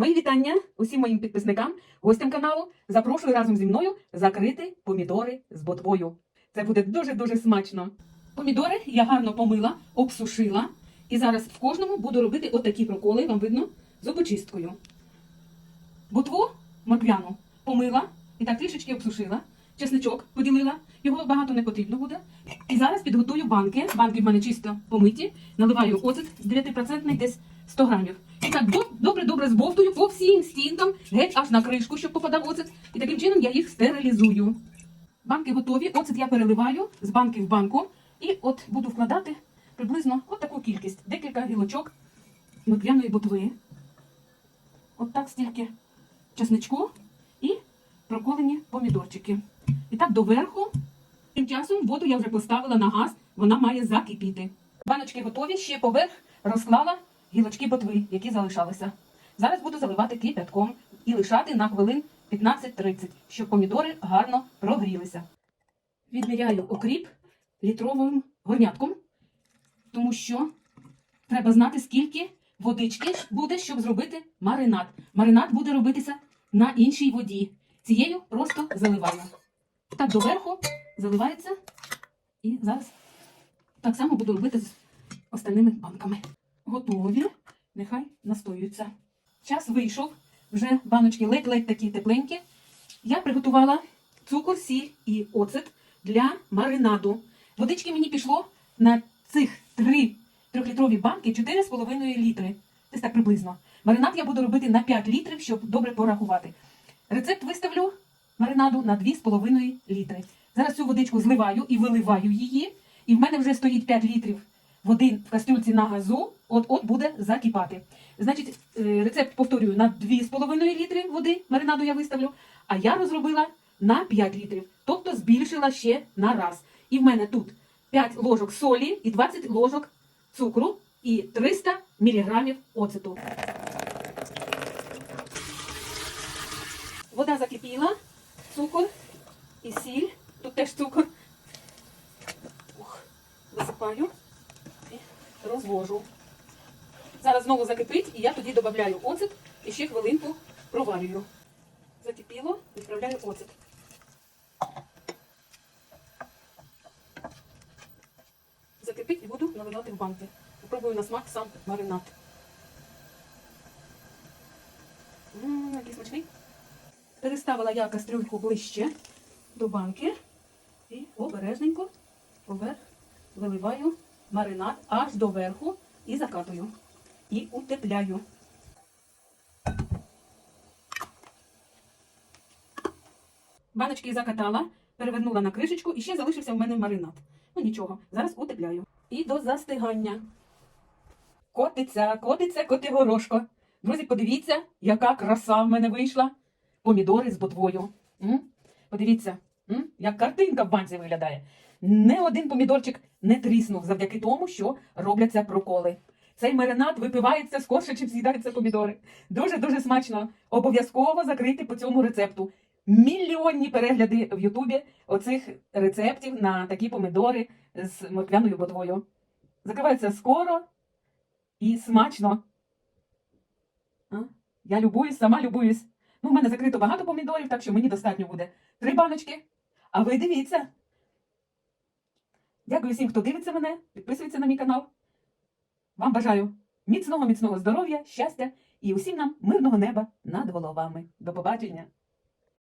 Мої вітання усім моїм підписникам, гостям каналу. Запрошую разом зі мною закрити помідори з ботвою. Це буде дуже-дуже смачно. Помідори я гарно помила, обсушила. І зараз в кожному буду робити отакі проколи, вам видно, зубочисткою. Ботву морквяну помила і так трішечки обсушила. Чесничок поділила, його багато не потрібно буде. І зараз підготую банки. Банки в мене чисто помиті. Наливаю оцет 9% десь 100 грамів. І так добре-добре збовтую по всім стінкам, геть аж на кришку, щоб попадав оцет. І таким чином я їх стерилізую. Банки готові. Оцет я переливаю з банки в банку. І от буду вкладати приблизно от таку кількість. Декілька гілочок морквяної ботви. От так стільки чесничку і проколені помідорчики. І так доверху. Тим часом воду я вже поставила на газ, вона має закипіти. Баночки готові, ще поверх розклала гілочки ботви, які залишалися. Зараз буду заливати кипятком і лишати на хвилин 15-30, щоб помідори гарно прогрілися. Відміряю окріп літровим горнятком, тому що треба знати, скільки водички буде, щоб зробити маринад. Маринад буде робитися на іншій воді. Цією просто заливаю. Так доверху заливається. І зараз так само буду робити з остальними банками. Готові. Нехай настоюються. Час вийшов. Вже баночки ледь-ледь такі тепленькі. Я приготувала цукор, сіль і оцет для маринаду. Водички мені пішло на цих три трьохлітрові банки 4,5 літри. Десь так приблизно. Маринад я буду робити на 5 літрів, щоб добре порахувати. Рецепт виставлю маринаду на 2,5 літри. Зараз цю водичку зливаю і виливаю її. І в мене вже стоїть 5 літрів води в кастрюльці на газу. От-от буде закипати. Значить, е, рецепт повторюю на 2,5 літри води маринаду я виставлю, а я розробила на 5 літрів. Тобто збільшила ще на раз. І в мене тут 5 ложок солі і 20 ложок цукру і 300 мг оцету. Вода закипіла, цукор і сіль. Тут теж цукор. Ух, висипаю розвожу. Зараз знову закипить, і я тоді додаю оцет і ще хвилинку проварюю. Закипіло, відправляю оцет. Закипить і буду наливати в банки. Попробую на смак сам маринад. Ммм, який смачний. Переставила я кастрюльку ближче до банки і обережненько поверх виливаю маринад аж до верху і закатую. І утепляю. Баночки закатала, перевернула на кришечку і ще залишився в мене маринад. Ну нічого, зараз утепляю. І до застигання. Котиться, котиться, котигорошко. Друзі, подивіться, яка краса в мене вийшла. Помідори з ботвою. М? Подивіться, м? як картинка в банці виглядає. Не один помідорчик не тріснув завдяки тому, що робляться проколи. Цей маринад випивається скорше, чим з'їдаються помідори. Дуже-дуже смачно. Обов'язково закрити по цьому рецепту. Мільйонні перегляди в Ютубі оцих рецептів на такі помідори з морквяною ботвою. Закривається скоро і смачно. А? Я любуюсь, сама любуюсь. Ну, в мене закрито багато помідорів, так що мені достатньо буде три баночки. А ви дивіться. Дякую всім, хто дивиться мене, підписується на мій канал. Вам бажаю міцного, міцного здоров'я, щастя і усім нам мирного неба над головами. До побачення!